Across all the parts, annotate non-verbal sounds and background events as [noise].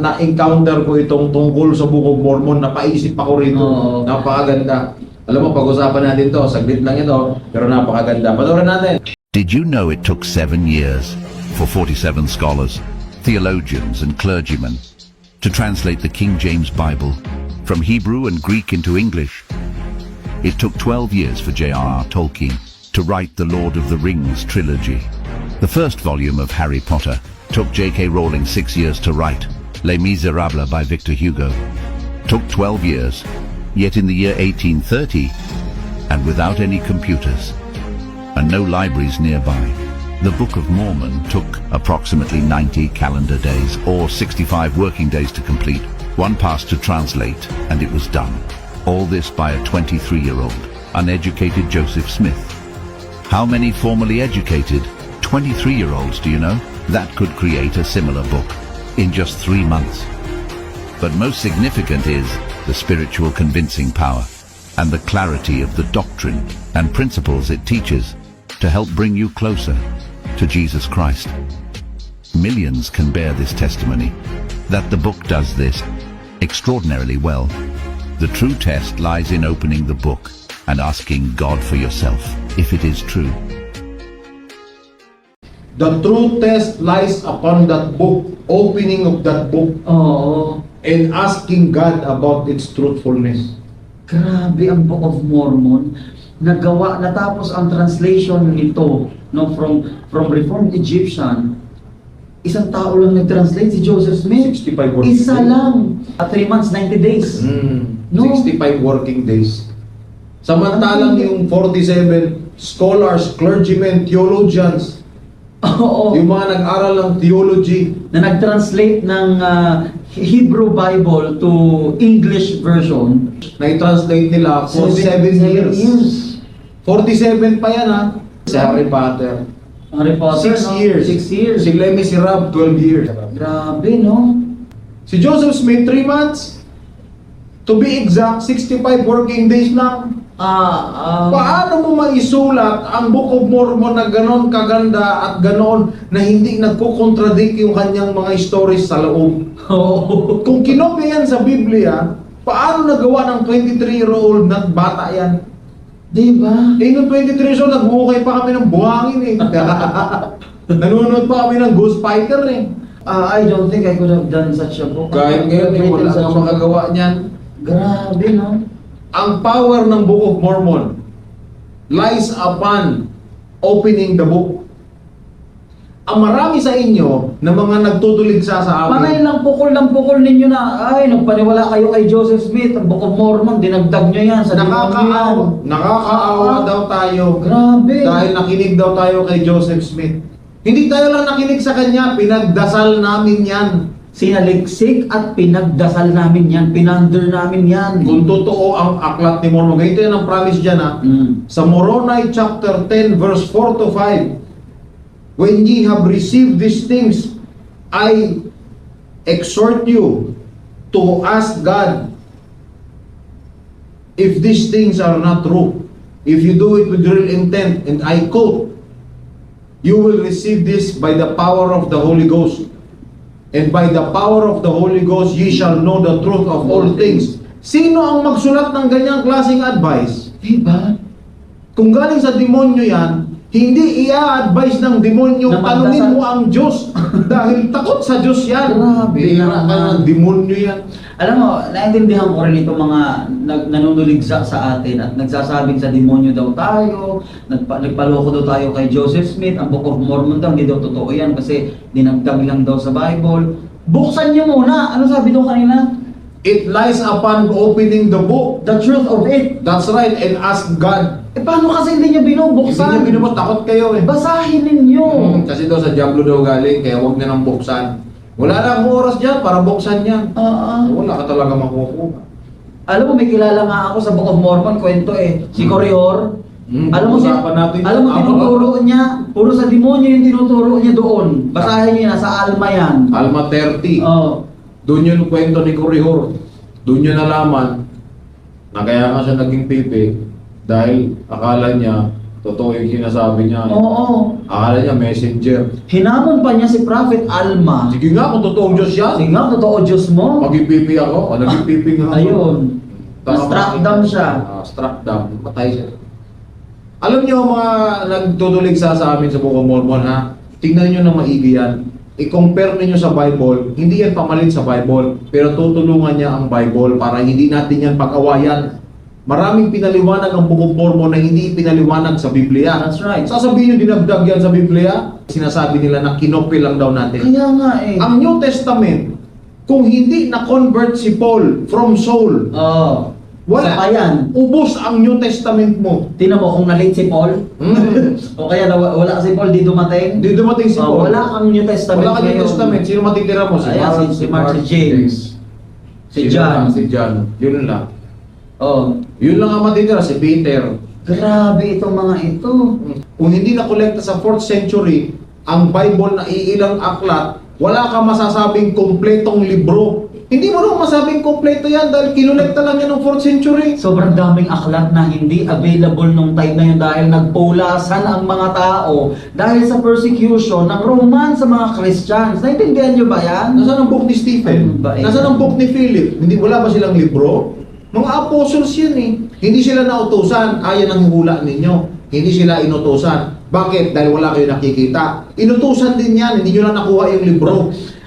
na-encounter ko itong tungkol sa Book of Mormon, napaisip ako rito. Oo. Napakaganda. Alam mo, pag-usapan natin to, saglit lang ito, pero napakaganda. Panoorin natin. Did you know it took seven years for 47 scholars, theologians, and clergymen to translate the King James Bible from Hebrew and Greek into English? It took 12 years for J.R.R. Tolkien to write the Lord of the Rings trilogy. The first volume of Harry Potter took J.K. Rowling six years to write. Les Miserables by Victor Hugo took 12 years, yet in the year 1830, and without any computers, and no libraries nearby. The Book of Mormon took approximately 90 calendar days or 65 working days to complete, one pass to translate, and it was done. All this by a 23-year-old, uneducated Joseph Smith. How many formally educated 23-year-olds do you know that could create a similar book in just three months? But most significant is the spiritual convincing power and the clarity of the doctrine and principles it teaches to help bring you closer to Jesus Christ. Millions can bear this testimony that the book does this extraordinarily well. The true test lies in opening the book and asking God for yourself if it is true. The true test lies upon that book, opening of that book, Oo. and asking God about its truthfulness. Grabe ang Book of Mormon. Nagawa, natapos ang translation nito no, from from Reformed Egyptian. Isang tao lang nag-translate, si Joseph Smith. 65 working Isa days. lang. 3 months, 90 days. Mm, No. 65 working days. Samantalang yung 47 scholars, clergymen, theologians, Oo. yung mga nag-aral ng theology, na nag-translate ng ah, Hebrew Bible to English version. na-translate nila for 7 seven years. 47 pa yan ha. Si Harry Potter. Harry Potter, 6 no? years. Six years. Si Les Miserables, 12 years. Grabe, no? Si Joseph Smith, 3 months. To be exact, 65 working days lang. Ah, ah, Paano mo maisulat ang Book of Mormon na ganon kaganda at ganon na hindi nagko-contradict yung kanyang mga stories sa loob? Oo. Kung kinopya yan sa Biblia, paano nagawa ng 23-year-old na bata yan? Diba? Eh, nung 23 years old, nagbuhukay pa kami ng buhangin eh. [laughs] Nanonood pa kami ng Ghost Fighter eh. Ah, I don't think I could have done such a book. Kahit ngayon, eh, wala kang makagawa niyan. Grabe, no? Ang power ng Book of Mormon lies upon opening the book. Ang marami sa inyo na mga nagtutuligsa sa Panay amin, lang pukol lang pukol ninyo na, ay, nagpaniwala kayo kay Joseph Smith, ang Book of Mormon, dinagdag nyo yan sa nakakaawa, nakakaawa daw tayo Grabe. dahil nakinig daw tayo kay Joseph Smith. Hindi tayo lang nakinig sa kanya, pinagdasal namin yan. Sinaliksik at pinagdasal namin yan, pinander namin yan. Kung totoo ang aklat ni Mormon, ganito yan ang promise dyan ha. Mm. Sa Moroni chapter 10 verse 4 to 5 When ye have received these things I exhort you to ask God if these things are not true if you do it with real intent and I quote you will receive this by the power of the Holy Ghost and by the power of the Holy Ghost ye shall know the truth of all things Sino ang magsulat ng ganyang klaseng advice? Diba? Kung galing sa demonyo yan, hindi i-advise ng demonyo, Na tanungin mo ang Diyos. [laughs] dahil takot sa Diyos yan. Grabe Bira ka ng naman. demonyo yan. Alam mo, naintindihan ko rin itong mga nag, nanunuligsa sa atin at nagsasabing sa demonyo daw tayo, nagpa, nagpaloko daw tayo kay Joseph Smith, ang Book of Mormon daw, hindi daw totoo yan kasi dinagdag lang daw sa Bible. Buksan niyo muna! Ano sabi daw kanina? It lies upon opening the book. The truth of it. That's right. And ask God. Eh paano kasi hindi niya Hindi binubuksan? niya binubot, takot kayo eh. Basahin ninyo. Hmm, kasi daw sa Diablo daw galing, kaya huwag na nang buksan. Wala na akong oras dyan para buksan yan. Ah, ah. Wala ka talaga makukuha. Alam mo, may kilala nga ako sa Book of Mormon, kwento eh. Si Corihor. Hmm, alam mo, usapan natin alam mo, yun. tinuturo niya, puro sa demonyo yung tinuturo niya doon. Basahin niyo na, sa Alma yan. Alma 30. Oh. Doon yung kwento ni Corihor. Doon yun nalaman na kaya nga siya naging pipi dahil akala niya Totoo yung sinasabi niya. Oo. Akala niya messenger. Hinamon pa niya si Prophet Alma. Sige nga, kung totoong Diyos yan. Sige nga, totoo Diyos mo. Mag-ipipi ako. O, nag-ipipi nga ako. Ayun. Na-struck down siya. Ah, struck down. Patay siya. Alam niyo mga nagtutulig sa sa amin sa Book of Mormon ha, tingnan niyo na maigi yan. I-compare niyo sa Bible, hindi yan pamalit sa Bible, pero tutulungan niya ang Bible para hindi natin yan pag-awayan. Maraming pinaliwanag ang Book of Mormon na hindi pinaliwanag sa Biblia. That's right. Sasabihin niyo dinagdag yan sa Biblia, sinasabi nila na kinopy lang daw natin. Kaya nga eh. Ang New Testament, kung hindi na-convert si Paul from Saul, Oo. wala. Sa yan. Ubus ang New Testament mo. Tingnan mo kung na-late si Paul. Mm. [laughs] o kaya nawa- wala si Paul di dumating. Hindi dumating si Oh, Paul. wala kang New Testament Wala kang New. Testament. Sino matitira mo? Si Ayan, Mark, si- si Mark, si James. Si John. Si John. Yun lang. Oh. Yun lang ang matitira. Si Peter. Grabe itong mga ito. Kung hindi na-collecta sa 4th century, ang Bible na iilang aklat, wala kang masasabing kompletong libro. Hindi mo naman masabing kompleto yan dahil kinolekta lang yan ng 4th century. Sobrang daming aklat na hindi available nung time na yun dahil nagpulasan ang mga tao dahil sa persecution ng Roman sa mga Christians. Naintindihan nyo ba yan? Nasaan ang book ni Stephen? Ano ba? Nasaan ang book ni Philip? Hindi wala ba silang libro? Mga apostles yan eh. Hindi sila nautusan, ayan ang hula ninyo. Hindi sila inutusan. Bakit? Dahil wala kayo nakikita. Inutusan din yan, hindi nyo lang nakuha yung libro.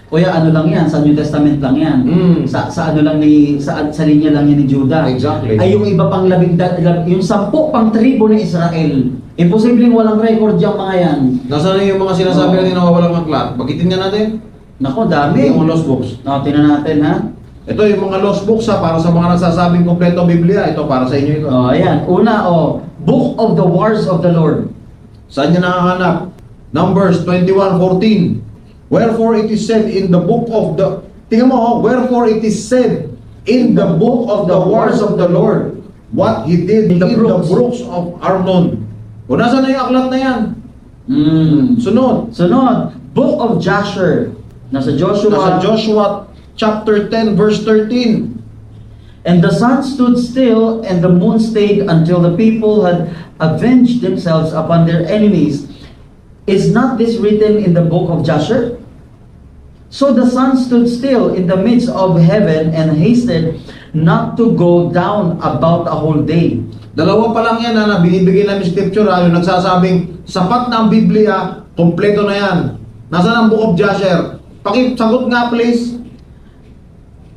Kuya, ano lang yan? Sa New Testament lang yan. Mm. Sa, sa ano lang ni, sa, sa linya lang yan ni Judah. Exactly. Ay yung iba pang labing, lab- yung sampu pang tribo ng Israel. Imposibleng walang record yung mga yan. Nasaan na yung mga sinasabi Oo. natin na walang aklat? Bagitin nga natin. Nako, dami. Yung lost books. No, tingnan natin ha. Ito yung mga lost books ha, para sa mga nagsasabing kompleto Biblia. Ito para sa inyo ito. Oh, ayan. Una, oh, Book of the Wars of the Lord. Saan niya nakahanap? Numbers 21:14. Wherefore it is said in the book of the Tingnan mo, oh, wherefore it is said in the book of the wars of the Lord what he did in In the the, brooks. brooks of Arnon. O nasa na yung aklat na yan? Mm. Sunod. Sunod, Book of Jasher. Nasa Joshua. Nasa Joshua chapter 10 verse 13. And the sun stood still, and the moon stayed until the people had avenged themselves upon their enemies. Is not this written in the book of Jasher? So the sun stood still in the midst of heaven and hasted not to go down about a whole day. Dalawa pa lang yan na binibigay namin scripture ha, yung nagsasabing sapat na ang Biblia, kompleto na yan. Nasaan ang book of Jasher? Pakisagot nga please.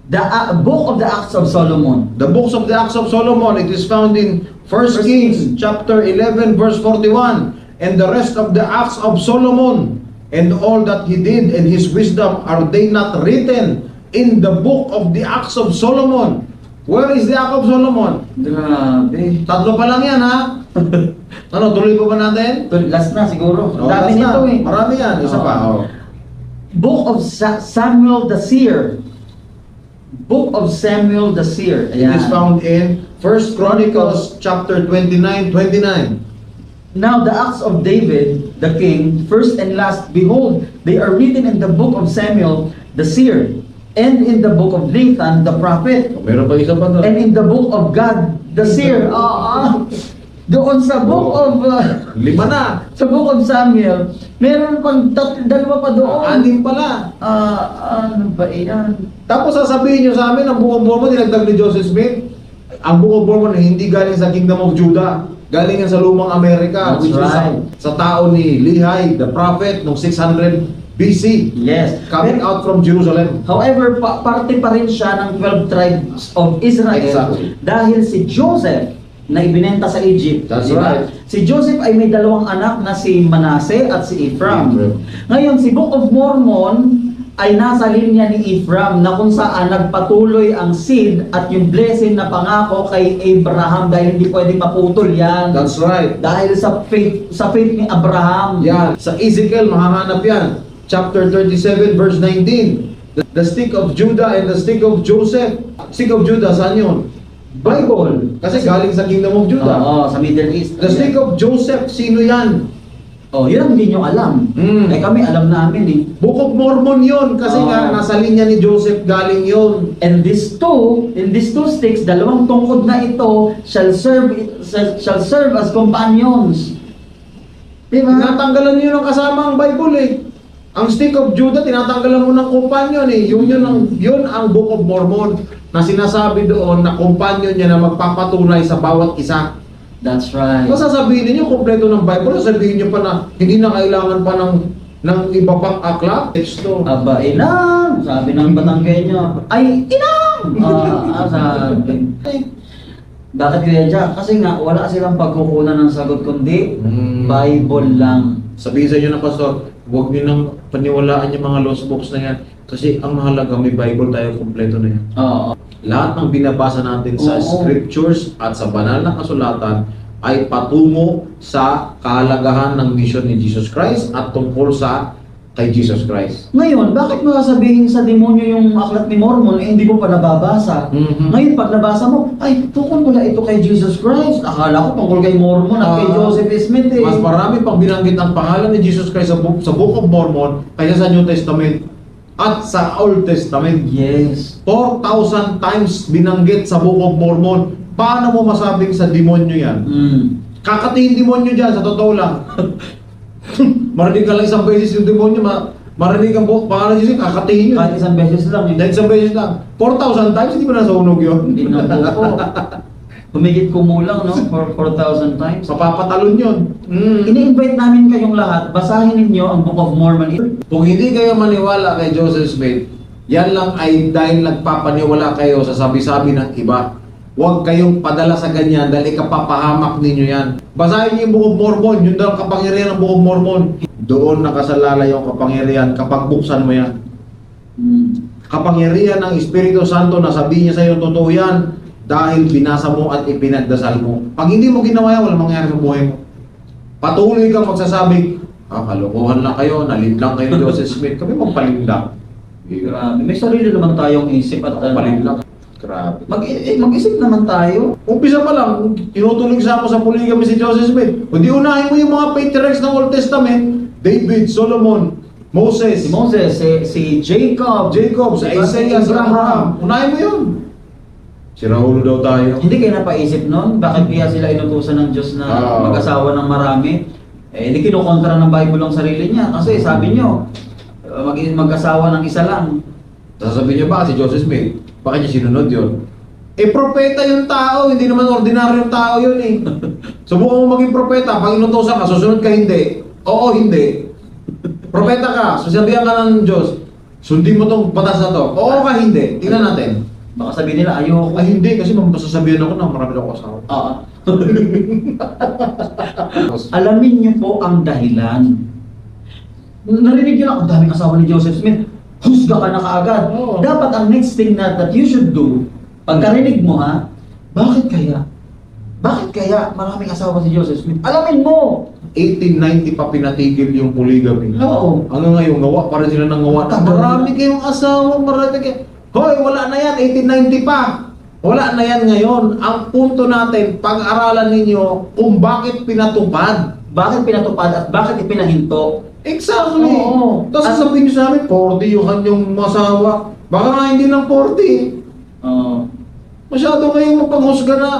The uh, book of the Acts of Solomon. The books of the Acts of Solomon, it is found in 1 First Kings chapter 11 verse 41. And the rest of the Acts of Solomon and all that he did and his wisdom are they not written in the book of the Acts of Solomon? Where is the Act of Solomon? Grabe. Tatlo pa lang yan ha. [laughs] ano, tuloy pa ba natin? Last na siguro. Oh, Dami last na. nito eh. Marami yan. Isa pa. Oo. Oh. Book of Sa- Samuel the Seer. Book of Samuel the Seer. It is found in 1 Chronicles chapter 29, 29. Now the acts of David, the king, first and last, behold, they are written in the book of Samuel the seer, and in the book of Nathan the prophet, Meron pa isa pa doon. and in the book of God the seer. Ah, ah. Doon sa book of uh, Lima na. [laughs] sa book of Samuel, meron pang tat- dalawa pa doon. Anim pala. Ah, ano ba yan? Tapos sasabihin nyo sa amin, ang Book of Mormon, dinagdag ni Joseph Smith, ang Book of Mormon hindi galing sa Kingdom of Judah. Galing yan sa lumang Amerika, That's which is sa, right. sa tao ni Lehi, the prophet, noong 600 BC, Yes. coming Pero- out from Jerusalem. However, pa- parte pa rin siya ng 12 tribes of Israel Exactly. dahil si Joseph na ibinenta sa Egypt. That's di ba? right. Si Joseph ay may dalawang anak na si Manase at si Ephraim. Ephraim. Ngayon, si Book of Mormon ay nasa linya ni Ephraim na kung saan nagpatuloy ang seed at yung blessing na pangako kay Abraham dahil hindi pwedeng maputol yan. That's right. dahil sa faith sa faith ni Abraham. Yan. Sa Ezekiel, makahanap yan. Chapter 37, verse 19. The, the stick of Judah and the stick of Joseph. Stick of Judah, saan yun? Bible. Kasi galing sa Kingdom of Judah. Oo, sa Middle East. The stick of Joseph, sino yan? Oh, yun ang hindi nyo alam. Mm. Eh kami alam namin eh. Book of Mormon yon kasi Oo. nga nasa linya ni Joseph galing yon. And these two, in these two sticks, dalawang tungkod na ito shall serve shall, serve as companions Diba? Tinatanggalan niyo ng kasama ang Bible eh. Ang stick of Judah, tinatanggalan mo ng companion eh. Yun, yun, ang, yun ang Book of Mormon na sinasabi doon na companion niya na magpapatunay sa bawat isa. That's right. Kung sasabihin niyo kompleto ng Bible, sabihin niyo pa na hindi na kailangan pa ng ng iba pang aklat. Teksto. Aba, inang! Sabi ng Batanggenyo, ay, inang! Ah, ah, sabi. Bakit kaya dyan? Kasi nga, wala silang pagkukunan ng sagot kundi Mm. Bible lang. Sabihin sa inyo ng pastor, huwag niyo nang paniwalaan yung mga lost books na yan. Kasi ang mahalaga, may Bible tayo kompleto na yan. Oo. Lahat ng binabasa natin sa Oo. scriptures at sa banal na kasulatan ay patungo sa kahalagahan ng mission ni Jesus Christ at tungkol sa kay Jesus Christ. Ngayon, bakit mo sasabihin sa demonyo yung aklat ni Mormon eh hindi mo pa nababasa? Mhm. Ngayon, pag nabasa mo, ay, tungkol pala ito kay Jesus Christ. Akala ko tungkol kay Mormon at kay Ah, Joseph Smith eh. Mas marami pang binanggit ang pangalan ni Jesus Christ sa book, sa Book of Mormon kaysa sa New Testament at sa Old Testament. Yes. 4,000 times binanggit sa Book of Mormon. Paano mo masabing sa demonyo yan? Mm. Kakatingin demonyo dyan, sa totoo lang. [laughs] marinig ka lang isang beses yung demonyo, ma marinig ang buong pangalan niya, kakatingin yun. Kahit isang beses lang. eh. Dahil isang beses lang. 4,000 times, hindi ba nasa unog yun? Hindi na po. [laughs] Humigit kumulang, no? [laughs] For 4,000 times. Mapapatalon yun. Mm. Ini-invite namin kayong lahat, basahin ninyo ang Book of Mormon. Kung hindi kayo maniwala kay Joseph Smith, yan lang ay dahil nagpapaniwala kayo sa sabi-sabi ng iba. Huwag kayong padala sa ganyan dahil ikapapahamak ninyo yan. Basahin niyo yung Book of Mormon, yun daw ang kapangyarihan ng Book of Mormon. Doon nakasalalay yung kapangyarihan kapag buksan mo yan. Mm. Kapangyarihan ng Espiritu Santo na sabihin niya sa iyo totoo yan dahil binasa mo at ipinagdasal mo. Pag hindi mo ginawa yan, walang mangyayari sa buhay mo. Patuloy kang magsasabi, ah, kalokohan lang kayo, nalit lang kayo ni Joseph Smith. Kami magpalindak. Grabe. May sarili naman tayong isip at ano. Magpalindak. Grabe. Mag eh, mag-isip naman tayo. Umpisa pa lang, tinutulog sa ako sa polygamy si Joseph Smith. Kundi unahin mo yung mga patriarchs ng Old Testament, David, Solomon, Moses, Si Moses, si, si Jacob, Jacob, si Isaiah, si Abraham. Unahin mo yun. Si Raulo daw tayo. Hindi kayo napaisip nun? Bakit kaya sila inutusan ng Diyos na Oo. mag-asawa ng marami? Eh, hindi kinukontra ng Bible ang sarili niya. Kasi sabi niyo, uh, mag- mag-asawa ng isa lang. Sasabihin niyo ba si Joseph Smith? Bakit niya sinunod yun? Eh, propeta yung tao, hindi naman ordinaryong tao yun eh. [laughs] Subukan mo maging propeta, pag inutosan ka, susunod ka hindi. Oo, hindi. Propeta ka, sasabihan ka ng Diyos, sundin mo tong batas na to. Oo ka, hindi. Tingnan natin. Baka sabihin nila, ayoko. Ay, hindi, kasi masasabihan ako na marami na ako asawa. Oo. [laughs] Alamin niyo po ang dahilan. Narinig niyo lang, ang daming asawa ni Joseph Smith. Husga ka na kaagad. Oo. Dapat ang next thing na that you should do, pagkarinig mo ha, bakit kaya? Bakit kaya maraming asawa si Joseph Smith? Alamin mo! 1890 pa pinatigil yung polygamy. Oo. Hanggang ngayon, gawa pa rin sila ng gawa. Tagal na. Marami kayong asawa, marami kayo. Hoy, wala na yan, 1890 pa. Wala na yan ngayon. Ang punto natin, pag-aralan ninyo kung bakit pinatupad. Bakit pinatupad at bakit ipinahinto? Exactly. Oo. Tapos At- nyo sa amin, 40 yung kanyang masawa. Baka nga hindi ng 40. Oo. Masyado kayong mapaghusga na.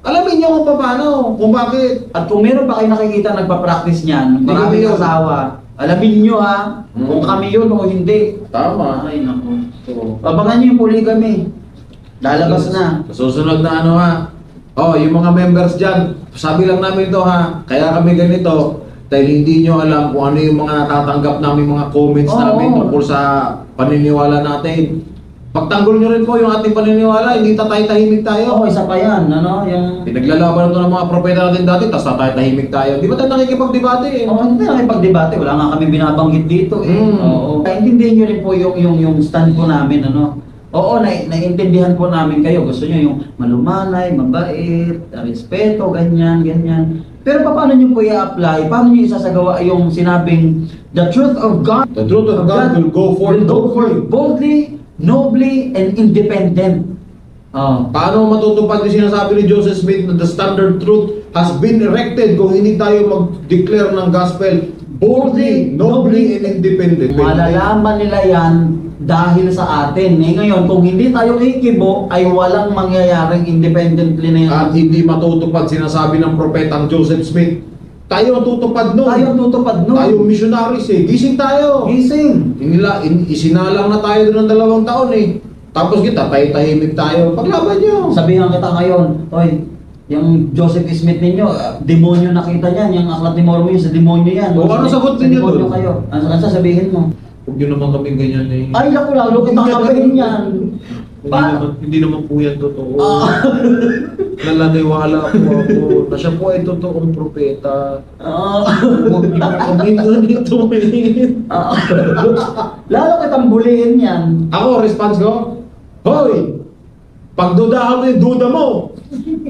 Alamin nyo kung paano, kung bakit. At kung meron pa kayo nakikita nagpa-practice niyan, maraming asawa, alamin nyo ha, Mm. kung kami yun o hindi. Tama. Ay, naku. So, Abangan nyo yung polygamy. Lalabas na. Sa susunod na ano ha. Oh, yung mga members dyan, sabi lang namin to ha. Kaya kami ganito. Dahil hindi nyo alam kung ano yung mga natatanggap namin mga comments Oo. namin tungkol sa paniniwala natin. Pagtanggol nyo rin po yung ating paniniwala, hindi tatay-tahimik tayo. Oo, isa pa yan, ano, yung... Pinaglalaban ito ng mga propeta natin dati, tapos tatay-tahimik tayo. Di ba tayo nakikipagdebate eh? Oo, hindi na pag-debate, wala nga kami binabanggit dito eh. Mm. Oo. Intindihin nyo rin po yung, yung, yung stand po namin, ano. Oo, na, naiintindihan po namin kayo. Gusto nyo yung malumanay, mabait, respeto, ganyan, ganyan. Pero pa- paano nyo po i-apply? Paano nyo isasagawa yung sinabing the truth of God The truth of God will go forth will go forth boldly, nobly, and independent. Oh. Paano matutupad yung sinasabi ni Joseph Smith na the standard truth has been erected kung hindi tayo mag-declare ng gospel boldly, nobly, and independent. Malalaman nila yan dahil sa atin. Eh ngayon, kung hindi tayo ikibo, ay walang mangyayaring independently na yan. At hindi matutupad sinasabi ng propetang Joseph Smith. Tayo ang tutupad nun. Tayo ang tutupad nun. Tayo missionaries eh. Gising tayo. Gising. Inila, in, isinalang na tayo doon ng dalawang taon eh. Tapos kita, tayo-tahimik tayo. Paglaban nyo. Sabihan kita ngayon, oy, yung Joseph Smith ninyo, demonyo nakita niyan, yung aklat ni Mormon yun, sa demonyo yan. O, ano Sa- sagot sa ninyo demonyo dun? kayo. Ano ano sasabihin mo? Huwag nyo naman kaming ganyan eh. Ay, naku, lalo kitang kapahin yan. Hindi naman, hindi naman po yan totoo. Ah. [laughs] Nalaniwala po ako na siya po ay totoong propeta. Ah. Huwag niyo kami ganito eh. Ah. lalo kitang bulihin yan. Ako, response ko, Hoy! Pagdudahan mo yung duda mo!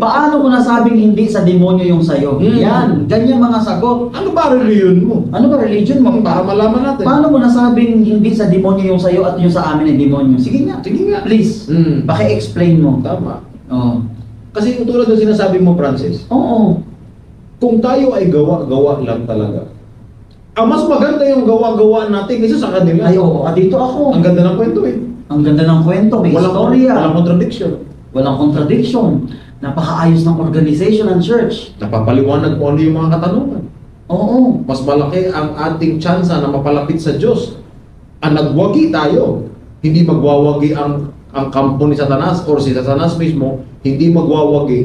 Paano mo nasabing hindi sa demonyo yung sayo? Hmm. Yan, ganyan mga sagot. Ano ba reliyon mo? Ano ba religion mo? Para malaman natin. Paano mo nasabing hindi sa demonyo yung sayo at yung sa amin ay demonyo? Sige nga. Sige nga. Please. Hmm. Paki-explain mo. Tama. Oo. Kasi tulad ng sinasabi mo, Francis, Oo. kung tayo ay gawa-gawa lang talaga, ang mas maganda yung gawa-gawa natin kaysa sa kanila. Ay, oo. Ah, dito ako. Ang ganda ng kwento eh. Ang ganda ng kwento. May Walang, istorya. walang contradiction. Walang contradiction. Napakaayos ng organization ng church. Napapaliwanag kung ano yung mga katanungan. Oo. Mas malaki ang ating tsansa na mapalapit sa Diyos. Ang nagwagi tayo, hindi magwawagi ang ang kampo ni Satanas or si Satanas mismo, hindi magwawagi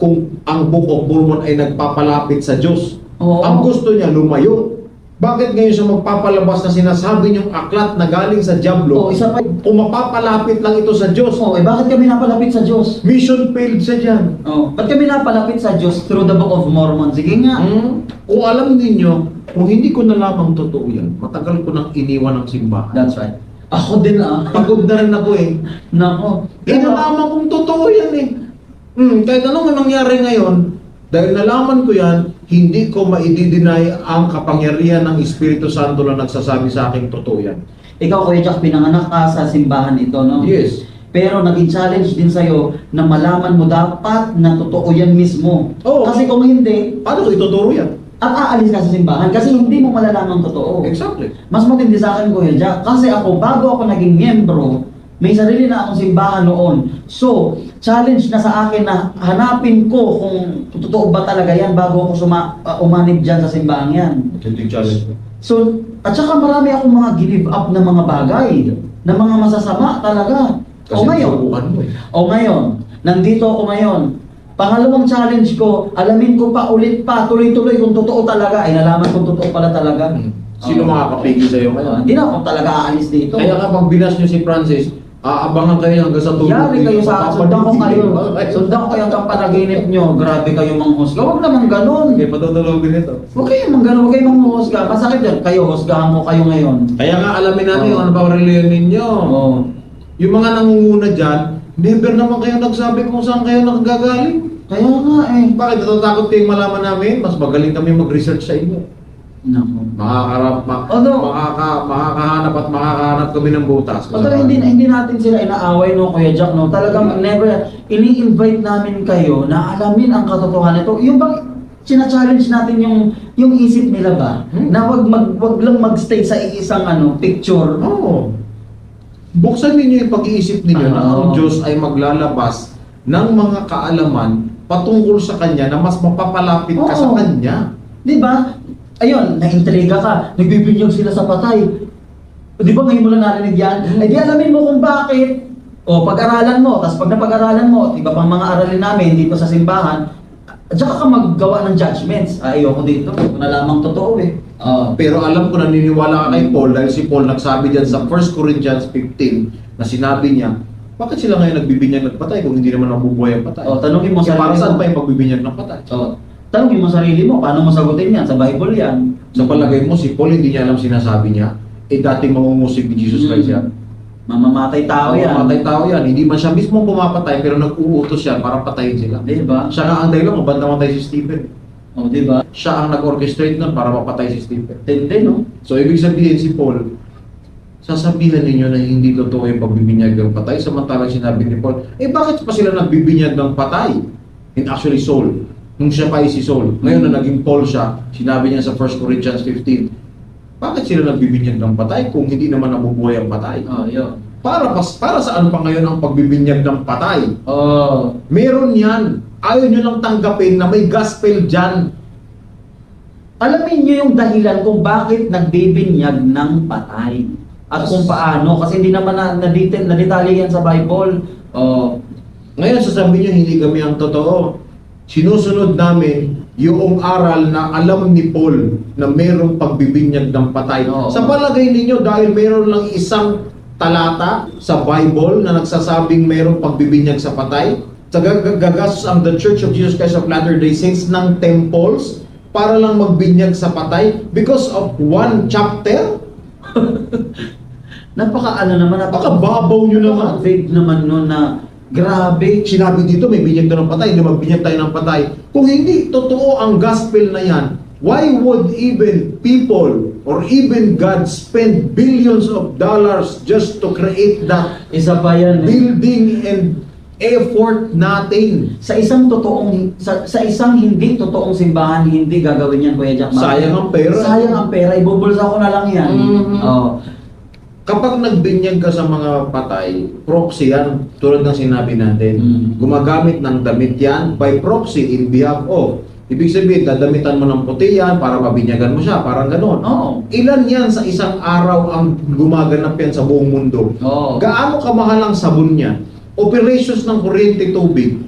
kung ang Book of Mormon ay nagpapalapit sa Diyos. Oo. Ang gusto niya lumayo. Bakit ngayon siya magpapalabas na sinasabi niyong aklat na galing sa Diablo Oo, isa pa. kung mapapalapit lang ito sa Diyos? Oo, eh bakit kami napalapit sa Diyos? Mission failed siya dyan. Oo. Ba't kami napalapit sa Diyos through the Book of Mormon? Sige nga. Hmm? Kung alam ninyo, kung hindi ko nalamang totoo yan, matagal ko nang iniwan ng simbahan. That's right. Ako din ah. Pagod na rin ako eh. Nako. Eh, nalaman kong totoo yan eh. Hmm, kahit anong nangyari ngayon, dahil nalaman ko yan, hindi ko maidideny ang kapangyarihan ng Espiritu Santo na nagsasabi sa akin totoo yan. Ikaw, Kuya Jack, pinanganak ka sa simbahan ito, no? Yes. Pero naging challenge din sa'yo na malaman mo dapat na totoo yan mismo. Oo. Kasi kung hindi, Paano ko ituturo yan? At aalis ka sa simbahan kasi hindi mo malalaman totoo. Exactly. Mas matindi sa akin, Kuya Jack, kasi ako, bago ako naging miyembro, may sarili na akong simbahan noon. So, challenge na sa akin na hanapin ko kung totoo ba talaga yan bago ako suma, uh, umanib dyan sa simbahan yan. Hindi challenge. So, at saka marami akong mga give up na mga bagay, na mga masasama talaga. Kasi o ngayon, mo eh. o ngayon, nandito ako ngayon. Pangalawang challenge ko, alamin ko pa ulit pa, tuloy-tuloy kung totoo talaga. Ay, nalaman kung totoo pala talaga. Hmm. Sino Oo. makakapigil sa'yo ngayon? Hindi na ako talaga aalis dito. Kaya kapag binas nyo si Francis, aabangan kayo hanggang sa tulog. Yari kayo sa sundan ko kayo. Sundan ko kayo hanggang panaginip nyo. Grabe kayo manghusga. Huwag naman ganun. Okay, patutulogin ito. Huwag kayo mang ganun. Huwag kayo manghusga. Masakit yan. Kayo, husgahan ko kayo ngayon. Kaya nga alamin natin kung ano ba ang reliyon ninyo. Oo. Yung mga nangunguna dyan, never naman kayo nagsabi kung saan kayo nakagagaling. Kaya nga eh. Bakit natatakot kayong malaman namin? Mas magaling kami mag-research sa inyo. Naku. Makakarap, ma- Ano? makaka, makakahanap at makakahanap kami ng butas. Pero hindi hindi natin sila inaaway no Kuya Jack no. Talagang never ini-invite namin kayo na alamin ang katotohanan ito. Yung bang sina-challenge natin yung yung isip nila ba Hmm. na wag mag wag lang magstay sa iisang ano picture. Oo. Buksan ninyo yung pag-iisip ninyo na ang Oo. Diyos ay maglalabas ng mga kaalaman patungkol sa Kanya na mas mapapalapit ka sa. Kanya. 'Di ba? Ayun, naintriga ka. Nagbibinyog sila sa patay. Di ba ngayon mo lang narinig yan? Hmm. Eh di alamin mo kung bakit. O pag-aralan mo, tapos pag napag-aralan mo, at iba pang mga aralin namin dito sa simbahan, at saka ka maggawa ng judgments. Ay, ayoko dito. Kung na lamang totoo eh. Oo. Pero alam ko naniniwala ka kay Paul dahil si Paul nagsabi diyan sa 1 Corinthians 15 na sinabi niya, bakit sila ngayon nagbibinyag ng patay kung hindi naman nabubuhay ang patay? O, tanongin mo Kaya para sarili saan mo. pa yung pagbibinyag ng patay? O, tanongin mo sarili mo, paano mo sagutin yan? Sa Bible yan. Sa palagay mo, si Paul hindi niya alam sinasabi niya, eh dating mangungusig ni Jesus Christ yan. Mamamatay tao yan. Mamatay tao yan. Hindi man siya mismo pumapatay, pero nag-uutos siya para patayin sila. Di ba? Siya nga ang dahilan kung ba't namatay si Stephen. O, di ba? Siya ang nag-orchestrate nun para mapatay si Stephen. Tindi, no? So, ibig sabihin si Paul, sasabihan ninyo na hindi totoo yung pagbibinyag ng patay, samantalang sinabi ni Paul, eh bakit pa sila nagbibinyag ng patay? In actually Saul. Nung siya pa ay si Saul. Ngayon na naging Paul siya, sinabi niya sa 1 Corinthians 15, bakit sila nagbibinyag ng patay kung hindi naman nabubuhay ang patay? O, yun. Para, pas, para saan pa ngayon ang pagbibinyag ng patay? O, Meron yan. Ayaw nyo lang tanggapin na may gospel dyan. Alamin niyo yung dahilan kung bakit nagbibinyag ng patay. At kung paano, kasi hindi naman na, na-detail, na-detalye yan sa Bible. Oh, Ngayon sasabihin nyo, hindi kami ang totoo. Sinusunod namin yung aral na alam ni Paul na mayroong pagbibinyag ng patay. Oo. Sa palagay ninyo, dahil mayroon lang isang talata sa Bible na nagsasabing mayroong pagbibinyag sa patay, sa gag- gagastos ang The Church of Jesus Christ of Latter-day Saints ng temples para lang magbinyag sa patay because of one chapter? [laughs] napaka ano naman, napaka Napakababaw nyo naman. vague naman nun na grabe. Sinabi dito, may binyag daw ng patay, hindi magbinyag tayo ng patay. Kung hindi totoo ang gospel na yan, why would even people or even God spend billions of dollars just to create that Isa pa yan. eh. building and effort natin? Sa isang totoong sa, sa isang hindi totoong simbahan, hindi gagawin yan, Kuya Jack. Sayang ang pera. Sayang ang pera. Ibubulsa ko na lang yan. Mhm. Oh. Kapag nagbinyag ka sa mga patay, proxy yan, tulad ng sinabi natin. Mm. Gumagamit ng damit yan by proxy in behalf of. Ibig sabihin, dadamitan mo ng puti yan para mabinyagan mo siya, parang ganon. Oo. Ilan yan sa isang araw ang gumaganap yan sa buong mundo? Oo. Gaano kamahal ang sabon niya? Operations ng kuryente tubig.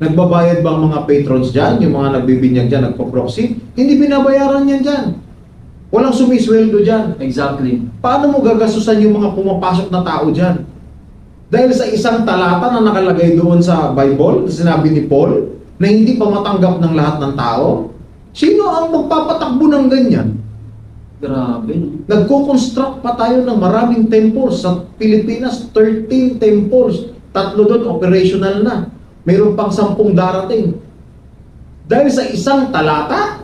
Nagbabayad ba ang mga patrons dyan? Yung mga nagbibinyag dyan, nagpo-proxy? Hindi binabayaran yan dyan. Walang sumisweldo dyan. Exactly. Paano mo gagasusan yung mga pumapasok na tao dyan? Dahil sa isang talata na nakalagay doon sa Bible, sinabi ni Paul, na hindi pa matanggap ng lahat ng tao, sino ang magpapatakbo ng ganyan? Grabe. Nagko-construct pa tayo ng maraming temples sa Pilipinas, 13 temples. Tatlo doon operational na. Mayroon pang sampung darating. Dahil sa isang talata,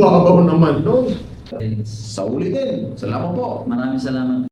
babaw naman no? Sa ulitin. Salamat po. Maraming salamat.